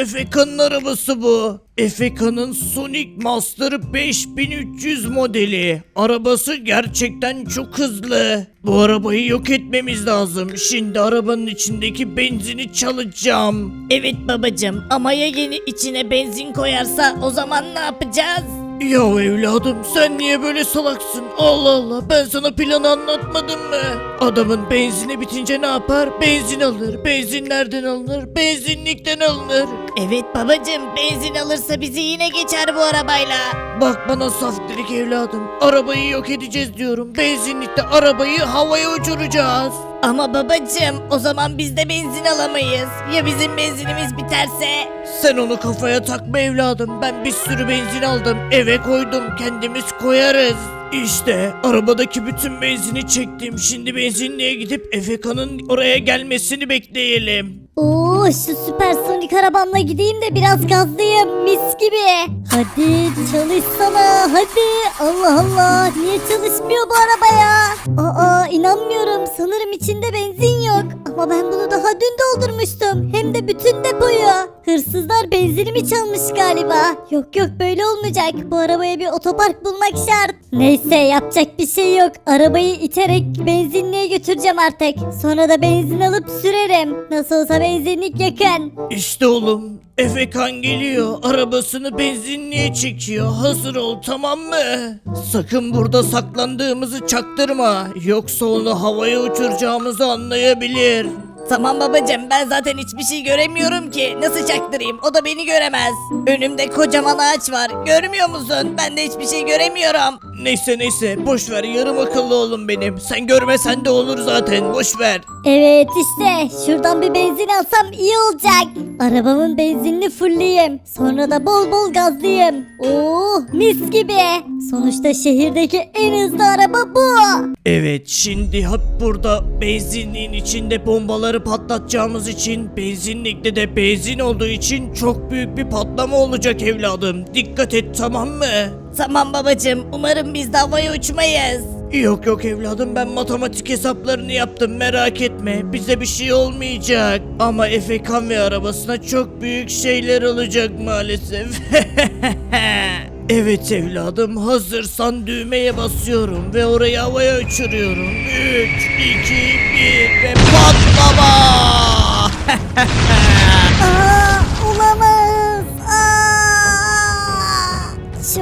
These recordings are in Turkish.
Efeka'nın arabası bu. Efeka'nın Sonic Master 5300 modeli. Arabası gerçekten çok hızlı. Bu arabayı yok etmemiz lazım. Şimdi arabanın içindeki benzini çalacağım. Evet babacım ama ya yeni içine benzin koyarsa o zaman ne yapacağız? Ya evladım sen niye böyle salaksın? Allah Allah ben sana planı anlatmadım mı? Adamın benzini bitince ne yapar? Benzin alır. Benzin nereden alınır? Benzinlikten alınır. Evet babacım benzin alırsa bizi yine geçer bu arabayla. Bak bana saf delik evladım. Arabayı yok edeceğiz diyorum. Benzinlikte arabayı havaya uçuracağız. Ama babacım o zaman biz de benzin alamayız. Ya bizim benzinimiz biterse? Sen onu kafaya takma evladım. Ben bir sürü benzin aldım. Eve koydum. Kendimiz koyarız. İşte arabadaki bütün benzini çektim. Şimdi benzinliğe gidip Efeka'nın oraya gelmesini bekleyelim. Oo şu süpersonik arabamla gideyim de biraz gazlayayım mis gibi. Hadi çalışsana hadi. Allah Allah niye çalışmıyor bu araba ya? Aa inanmıyorum sanırım içinde benzin yok. Ama ben bunu daha dün doldurmuştum. Hem de bütün depoyu. Hırsızlar benzinimi çalmış galiba. Yok yok böyle olmayacak. Bu arabaya bir otopark bulmak şart. Neyse yapacak bir şey yok. Arabayı iterek benzinliğe götüreceğim artık. Sonra da benzin alıp sürerim. Nasıl olsa benzinlik yakın. İşte oğlum. Efekan geliyor. Arabasını benzinliğe çekiyor. Hazır ol tamam mı? Sakın burada saklandığımızı çaktırma. Yoksa onu havaya uçuracağımızı anlayabilir. Tamam babacım ben zaten hiçbir şey göremiyorum ki. Nasıl çaktırayım? O da beni göremez. Önümde kocaman ağaç var. Görmüyor musun? Ben de hiçbir şey göremiyorum. Neyse neyse boş ver yarım akıllı oğlum benim. Sen görmesen de olur zaten boş ver. Evet işte şuradan bir benzin alsam iyi olacak. Arabamın benzinini fullleyeyim. Sonra da bol bol gazlayayım. Oo mis gibi. Sonuçta şehirdeki en hızlı araba bu. Evet şimdi hep burada benzinliğin içinde bombaları patlatacağımız için benzinlikte de benzin olduğu için çok büyük bir patlama olacak evladım. Dikkat et tamam mı? Tamam babacım umarım biz de havaya uçmayız. Yok yok evladım ben matematik hesaplarını yaptım merak etme bize bir şey olmayacak. Ama Efekan ve arabasına çok büyük şeyler olacak maalesef. evet evladım hazırsan düğmeye basıyorum ve orayı havaya uçuruyorum. 3, 2, 1 ve patlama! Aa olamaz.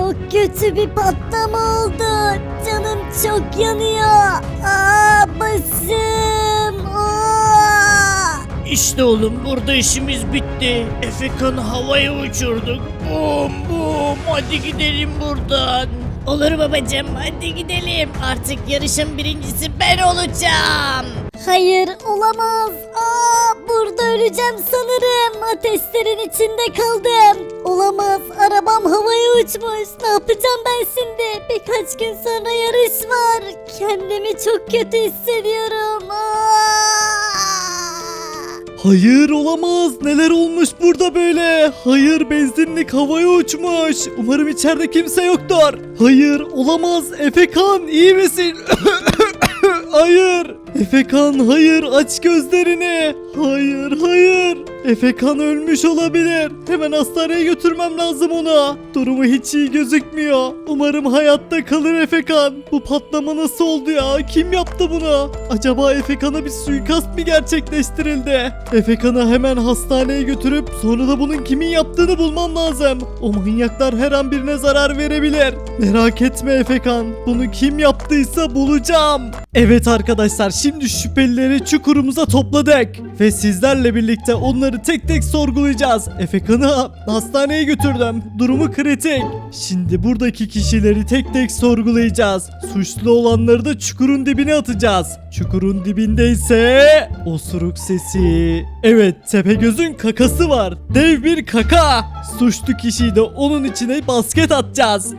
Çok kötü bir patlama oldu. Canım çok yanıyor. Aa başım. Aa. İşte oğlum burada işimiz bitti. Efekan'ı havaya uçurduk. Bum bum hadi gidelim buradan. Olur babacım hadi gidelim. Artık yarışın birincisi ben olacağım. Hayır olamaz. Aa, burada öleceğim sanırım. Ateşlerin içinde kaldım. Olamaz. Arabam havaya uçmuş. Ne yapacağım ben şimdi? Birkaç gün sonra yarış var. Kendimi çok kötü hissediyorum. Hayır olamaz. Neler olmuş burada böyle? Hayır benzinlik havaya uçmuş. Umarım içeride kimse yoktur. Hayır olamaz. Efekan iyi misin? hayır. Efekan hayır aç gözlerini. Hayır hayır. Efekan ölmüş olabilir. Hemen hastaneye götürmem lazım onu. Durumu hiç iyi gözükmüyor. Umarım hayatta kalır Efekan. Bu patlama nasıl oldu ya? Kim yaptı bunu? Acaba Efekan'a bir suikast mı gerçekleştirildi? Efekan'ı hemen hastaneye götürüp sonra da bunun kimin yaptığını bulmam lazım. O manyaklar her an birine zarar verebilir. Merak etme Efekan. Bunu kim yaptıysa bulacağım. Evet arkadaşlar şimdi şüphelileri çukurumuza topladık. Ve sizlerle birlikte onları tek tek sorgulayacağız. Efekan'ı ha- hastaneye götürdüm. Durumu kritik. Şimdi buradaki kişileri tek tek sorgulayacağız. Suçlu olanları da çukurun dibine atacağız. Çukurun dibinde ise osuruk sesi. Evet Tepegöz'ün kakası var. Dev bir kaka. Suçlu kişiyi de onun içine basket atacağız.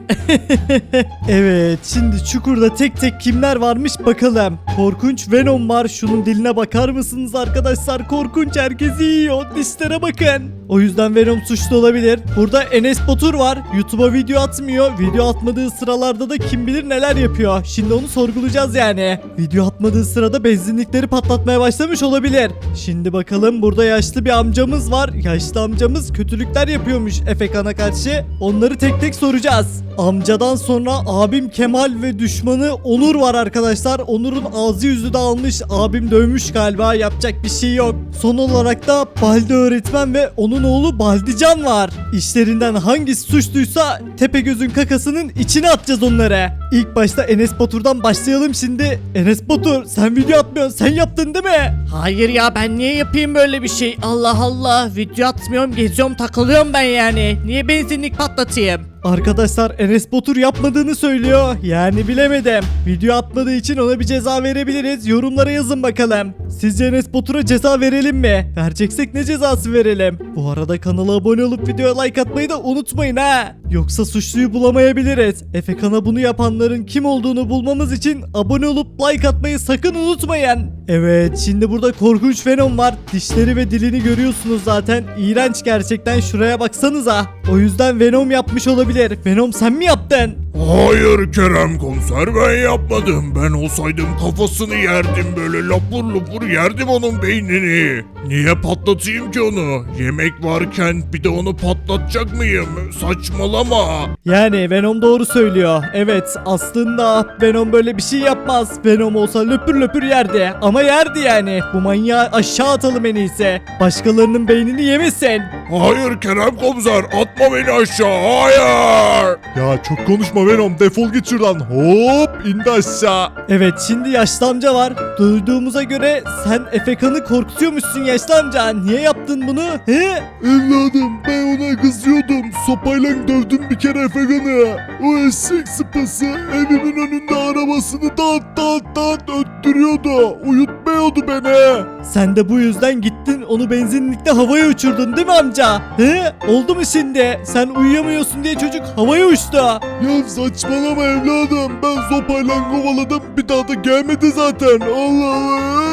evet şimdi çukurda tek tek kimler varmış bakalım. Korkunç Venom var. Şunun diline bakar mısınız arkadaşlar? Korkunç herkesi yiyor. Dişlere bakın. O yüzden Venom suçlu olabilir. Burada Enes Batur var. YouTube'a video atmıyor. Video atmadığı sıralarda da kim bilir neler yapıyor. Şimdi onu sorgulayacağız yani. Video atmadığı sırada benzinlikleri patlatmaya başlamış olabilir. Şimdi bakalım burada yaşlı bir amcamız var. Yaşlı amcamız kötülükler yapıyormuş Efekan'a karşı. Onları tek tek soracağız. Amcadan sonra abim Kemal ve düşmanı Onur var arkadaşlar. Onur'un ağzı yüzü dağılmış. Abim dövmüş galiba. Yapacak bir şey yok. Son olarak da Baldi öğretmen ve onun oğlu Baldican var. İşlerinden hangisi suçluysa Tepegöz'ün kakasının içine atacağız onları. İlk başta Enes Batur'dan başlayalım şimdi. Enes Batur sen video atmıyorsun. Sen yaptın değil mi? Hayır ya ben niye yapayım böyle bir şey? Allah Allah video atmıyorum geziyorum takılıyorum ben yani. Niye benzinlik patlatayım? Arkadaşlar Enes Batur yapmadığını söylüyor. Yani bilemedim. Video atmadığı için ona bir ceza verebiliriz. Yorumlara yazın bakalım. Sizce Enes Batur'a ceza verelim mi? Vereceksek ne cezası verelim? Bu arada kanala abone olup videoya like atmayı da unutmayın ha. Yoksa suçluyu bulamayabiliriz. Efekan'a bunu yapanların kim olduğunu bulmamız için abone olup like atmayı sakın unutmayın. Evet şimdi burada korkunç Venom var. Dişleri ve dilini görüyorsunuz zaten. İğrenç gerçekten şuraya baksanıza. O yüzden Venom yapmış olabilir. Venom sen mi yaptın? Hayır Kerem komiser ben yapmadım. Ben olsaydım kafasını yerdim böyle lapur lapur yerdim onun beynini. Niye patlatayım ki onu? Yemek varken bir de onu patlatacak mıyım? Saçmalama. Yani Venom doğru söylüyor. Evet aslında Venom böyle bir şey yapmaz. Venom olsa löpür löpür yerdi. Ama yerdi yani. Bu manyağı aşağı atalım en iyisi. Başkalarının beynini yemesin. Hayır Kerem komiser atma beni aşağı hayır. Ya çok konuşma Venom defol git şuradan. Hop indi aşağı. Evet şimdi yaşlı amca var. Duyduğumuza göre sen Efekan'ı korkutuyormuşsun yaşlı amca. Niye yaptın bunu? He? Evladım ben ona kızıyordum. Sopayla dövdüm bir kere Efegan'ı. O eşek sıpası evimin önünde arabasını dağıt dağıt dağıt öttürüyordu. Uyutmuyordu beni. Sen de bu yüzden gittin onu benzinlikte havaya uçurdun değil mi amca? He? Oldu mu şimdi? Sen uyuyamıyorsun diye çocuk havaya uçtu. Ya saçmalama evladım. Ben sopayla kovaladım. Bir daha da gelmedi zaten. Allah Allah.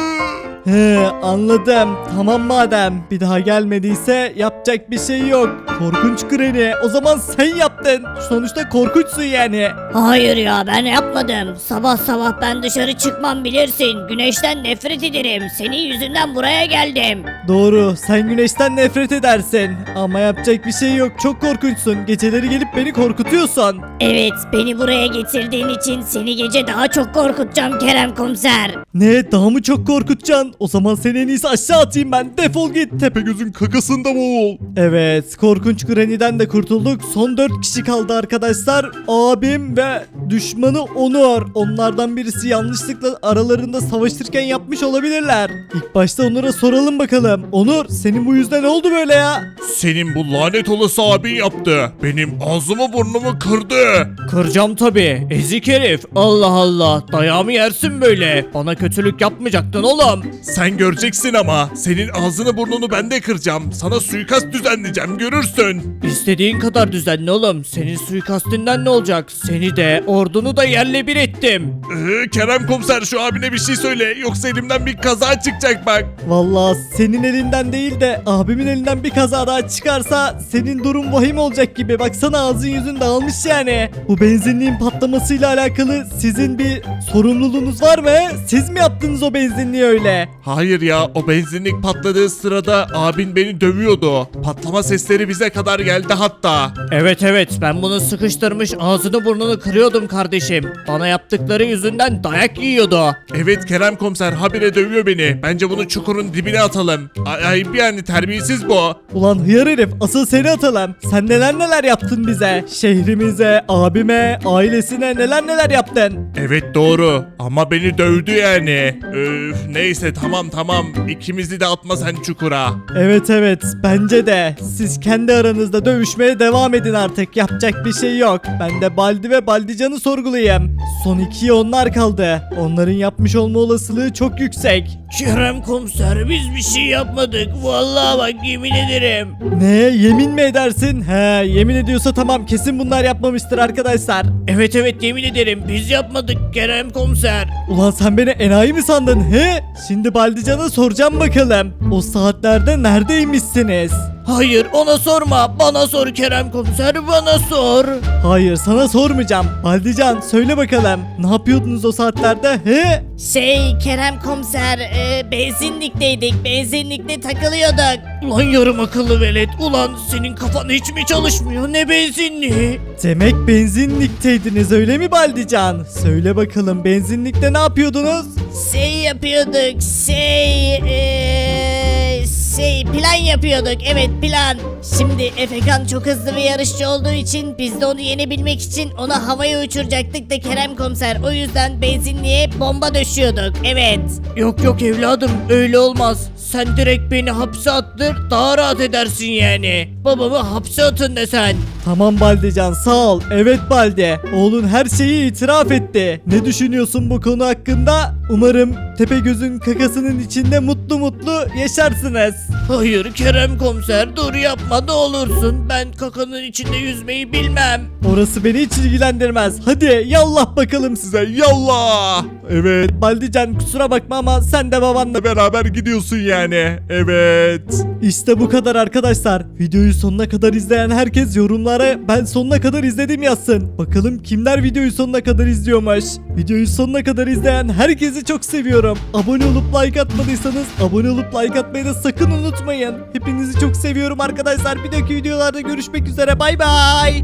He anladım. Tamam madem. Bir daha gelmediyse yapacak bir şey yok. Korkunç Granny. O zaman sen yaptın. Sonuçta korkunçsun yani. Hayır ya ben yapmadım. Sabah sabah ben dışarı çıkmam bilirsin. Güneşten nefret ederim. Senin yüzünden buraya geldim. Doğru. Sen güneşten nefret edersin. Ama yapacak bir şey yok. Çok korkunçsun. Geceleri gelip beni korkutuyorsun. Evet beni buraya getirdiğin için seni gece daha çok korkutacağım Kerem komiser. Ne? Daha mı çok korkutacaksın? O zaman seni en iyisi aşağı atayım ben. Defol git. Tepegöz'ün kakasında boğul. Evet, korkunç Granny'den de kurtulduk. Son 4 kişi kaldı arkadaşlar. Abim ve düşmanı Onur. Onlardan birisi yanlışlıkla aralarında savaşırken yapmış olabilirler. İlk başta Onur'a soralım bakalım. Onur, senin bu yüzden ne oldu böyle ya? Senin bu lanet olası abin yaptı. Benim ağzımı burnumu kırdı. Kıracağım tabi ezik herif. Allah Allah dayağımı yersin böyle. Bana kötülük yapmayacaktın oğlum. Sen göreceksin ama. Senin ağzını burnunu ben de kıracağım. Sana suikast düzenleyeceğim görürsün. İstediğin kadar düzenli oğlum. Senin suikastinden ne olacak? Seni de ordunu da yerle bir ettim. Ee, Kerem komiser şu abine bir şey söyle. Yoksa elimden bir kaza çıkacak bak. Vallahi senin elinden değil de abimin elinden bir kaza daha çıkarsa senin durum vahim olacak gibi. Baksana ağzın yüzün dağılmış yani. Bu benzinliğin patlamasıyla alakalı sizin bir sorumluluğunuz var mı? Siz mi yaptınız o benzinliği öyle? Hayır ya o benzinlik patladığı sırada abin beni dövüyordu. Patlama sesleri bize kadar geldi hatta. Evet evet ben bunu sıkıştırmış ağzını burnunu kırıyordum kardeşim. Bana yaptıkları yüzünden dayak yiyordu. Evet Kerem komiser habire dövüyor beni. Bence bunu çukurun dibine atalım. Ay, ayıp yani terbiyesiz bu. Ulan hıyar herif asıl seni atalım. Sen neler neler yaptın bize. Şehrimize, abime, ailesine neler neler yaptın. Evet doğru ama beni dövdü yani. Öf neyse tamam tamam ikimizi de atma sen çukura. Evet evet bence de. Siz kendi aranızda dövüşmeye devam edin artık. Yapacak bir şey yok. Ben de Baldi ve Baldican'ı sorgulayayım. Son ikiye onlar kaldı. Onların yapmış olma olasılığı çok yüksek. Kerem komiser biz bir şey yapmadık. Vallahi bak yemin ederim. Ne yemin mi edersin? He yemin ediyorsa tamam kesin bunlar yapmamıştır arkadaşlar. Evet evet yemin ederim biz yapmadık Kerem komiser. Ulan sen beni enayi mi sandın he? Şimdi Şimdi Baldican'a soracağım bakalım. O saatlerde neredeymişsiniz? Hayır ona sorma. Bana sor Kerem komiser bana sor. Hayır sana sormayacağım. Baldican söyle bakalım. Ne yapıyordunuz o saatlerde? He? Şey Kerem komiser e, benzinlikteydik benzinlikte takılıyorduk. Ulan yarım akıllı velet. Ulan senin kafan hiç mi çalışmıyor? Ne benzinli? Demek benzinlikteydiniz öyle mi Baldican? Söyle bakalım benzinlikte ne yapıyordunuz? Şey yapıyorduk şey e, şey plan yapıyorduk evet plan. Şimdi Efekan çok hızlı bir yarışçı olduğu için biz de onu yenebilmek için onu havaya uçuracaktık da Kerem komiser o yüzden benzinliğe bomba döşüyorduk evet. Yok yok evladım öyle olmaz. Sen direkt beni hapse attır daha rahat edersin yani. Babamı hapse atın desen. Tamam Baldican sağ ol. Evet Balde. Oğlun her şeyi itiraf etti. Ne düşünüyorsun bu konu hakkında? Umarım Tepegöz'ün kakasının içinde mutlu mutlu yaşarsınız. Hayır Kerem komiser dur yapma ne olursun. Ben kakanın içinde yüzmeyi bilmem. Orası beni hiç ilgilendirmez. Hadi yallah bakalım size yallah. Evet Baldican kusura bakma ama sen de babanla beraber gidiyorsun yani. Evet. İşte bu kadar arkadaşlar. Videoyu sonuna kadar izleyen herkes yorumlara ben sonuna kadar izledim yazsın. Bakalım kimler videoyu sonuna kadar izliyormuş. Videoyu sonuna kadar izleyen herkesi çok seviyorum. Abone olup like atmadıysanız abone olup like atmayı da sakın unutmayın. Hepinizi çok seviyorum arkadaşlar. Bir dahaki videolarda görüşmek üzere. Bay bay.